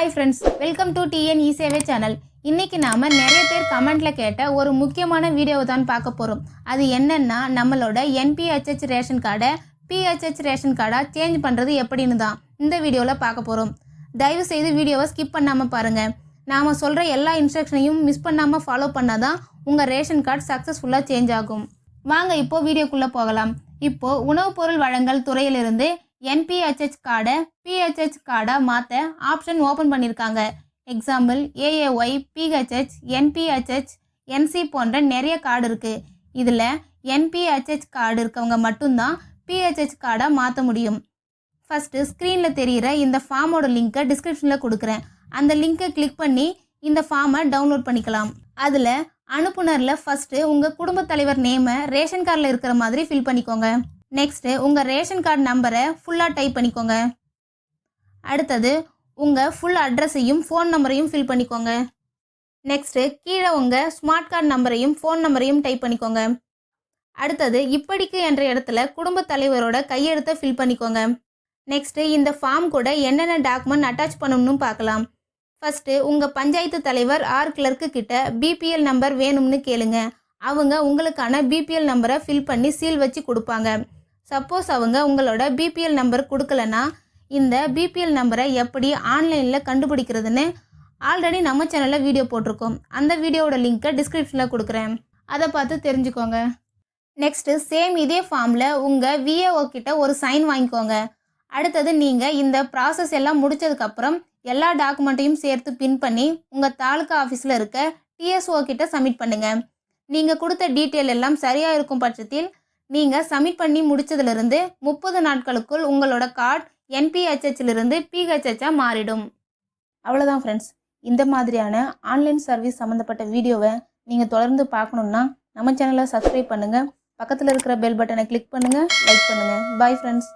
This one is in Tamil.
Hi friends welcome to TN e Sevai channel இன்னைக்கு நாம நிறைய பேர் கமெண்ட்ல கேட்ட ஒரு முக்கியமான வீடியோவை தான் பார்க்க போறோம். அது என்னன்னா நம்மளோட என்பிஹெச்ஹெச் ரேஷன் கார்டை பிஹெச்ஹெச் ரேஷன் கார்டா சேஞ்ச் பண்றது எப்படின்னு தான். இந்த வீடியோவில் பார்க்க போறோம். தயவு செய்து வீடியோவை ஸ்கிப் பண்ணாம பாருங்க. நாம சொல்ற எல்லா இன்ஸ்ட்ரக்ஷனையும் மிஸ் பண்ணாம ஃபாலோ பண்ணாதான் உங்க ரேஷன் கார்டு சக்ஸஸ்ஃபுல்லாக சேஞ்ச் ஆகும். வாங்க இப்போ வீடியோக்குள்ள போகலாம். இப்போ உணவுப் பொருள் வழங்கல் துறையிலிருந்து என்பிஹெச்ஹெச் கார்டை பிஹெச்ஹெச் கார்டாக மாற்ற ஆப்ஷன் ஓப்பன் பண்ணியிருக்காங்க example AAY PHH NPHH NC போன்ற நிறைய கார்டு இருக்குது இதில் என்பிஹெச்ஹெச் கார்டு இருக்கவங்க மட்டும்தான் பிஹெச்ஹெச் கார்டாக மாற்ற முடியும். ஃபஸ்ட்டு ஸ்க்ரீனில் தெரிகிற இந்த ஃபார்மோட லிங்க்கை டிஸ்கிரிப்ஷனில் கொடுக்குறேன். அந்த லிங்க்கை கிளிக் பண்ணி இந்த ஃபார்மை டவுன்லோட் பண்ணிக்கலாம். அதில் அனுப்புனரில் ஃபஸ்ட்டு உங்கள் குடும்பத் தலைவர் நேமை ரேஷன் கார்டில் இருக்கிற மாதிரி ஃபில் பண்ணிக்கோங்க. நெக்ஸ்ட்டு உங்கள் ரேஷன் கார்டு நம்பரை ஃபுல்லாக டைப் பண்ணிக்கோங்க. அடுத்தது உங்கள் ஃபுல் அட்ரஸையும் ஃபோன் நம்பரையும் ஃபில் பண்ணிக்கோங்க. நெக்ஸ்ட்டு கீழே உங்கள் ஸ்மார்ட் கார்டு நம்பரையும் ஃபோன் நம்பரையும் டைப் பண்ணிக்கோங்க. அடுத்தது இப்படிக்கு என்ற இடத்துல குடும்பத் தலைவரோட கையெழுத்தை ஃபில் பண்ணிக்கோங்க. நெக்ஸ்ட்டு இந்த ஃபார்ம் கூட என்னென்ன டாக்குமெண்ட் அட்டாச் பண்ணணும்னு பார்க்கலாம். ஃபஸ்ட்டு உங்கள் பஞ்சாயத்து தலைவர் ஆர் கிளர்க்கு கிட்ட பிபிஎல் நம்பர் வேணும்னு கேளுங்க. அவங்க உங்களுக்கான பிபிஎல் நம்பரை ஃபில் பண்ணி சீல் வச்சு கொடுப்பாங்க. சப்போஸ் அவங்க உங்களோட பிபிஎல் நம்பர் கொடுக்கலனா இந்த பிபிஎல் நம்பரை எப்படி ஆன்லைனில் கண்டுபிடிக்கிறதுன்னு ஆல்ரெடி நம்ம சேனலில் வீடியோ போட்டிருக்கோம். அந்த வீடியோவோட லிங்க்கை டிஸ்கிரிப்ஷனில் கொடுக்குறேன். அதை பார்த்து தெரிஞ்சுக்கோங்க. நெக்ஸ்ட்டு சேம் இதே ஃபார்மில் உங்கள் விஏஓ கிட்ட ஒரு சைன் வாங்கிக்கோங்க. அடுத்தது நீங்கள் இந்த ப்ராசஸ் எல்லாம் முடிச்சதுக்கப்புறம் எல்லா டாக்குமெண்ட்டையும் சேர்த்து பின் பண்ணி உங்கள் தாலுக்கா ஆஃபீஸில் இருக்க டிஎஸ்ஓ கிட்ட சப்மிட் பண்ணுங்கள் நீங்கள் கொடுத்த டீட்டெயில் எல்லாம் சரியாக இருக்கும் பட்சத்தில் நீங்கள் சப்மிட் பண்ணி முடிச்சதுலேருந்து முப்பது நாட்களுக்குள் உங்களோட கார்டு என்பிஹெச்ஹெச்சிலிருந்து பிஹெச்ஹெச்சாக மாறிடும். அவ்வளோதான் ஃப்ரெண்ட்ஸ் இந்த மாதிரியான ஆன்லைன் சர்வீஸ் சம்மந்தப்பட்ட வீடியோவை நீங்கள் தொடர்ந்து பார்க்கணுன்னா நம்ம சேனலை சப்ஸ்கிரைப் பண்ணுங்கள் பக்கத்தில் இருக்கிற பெல் பட்டனை கிளிக் பண்ணுங்கள் லைக் பண்ணுங்கள் பாய் ஃப்ரெண்ட்ஸ்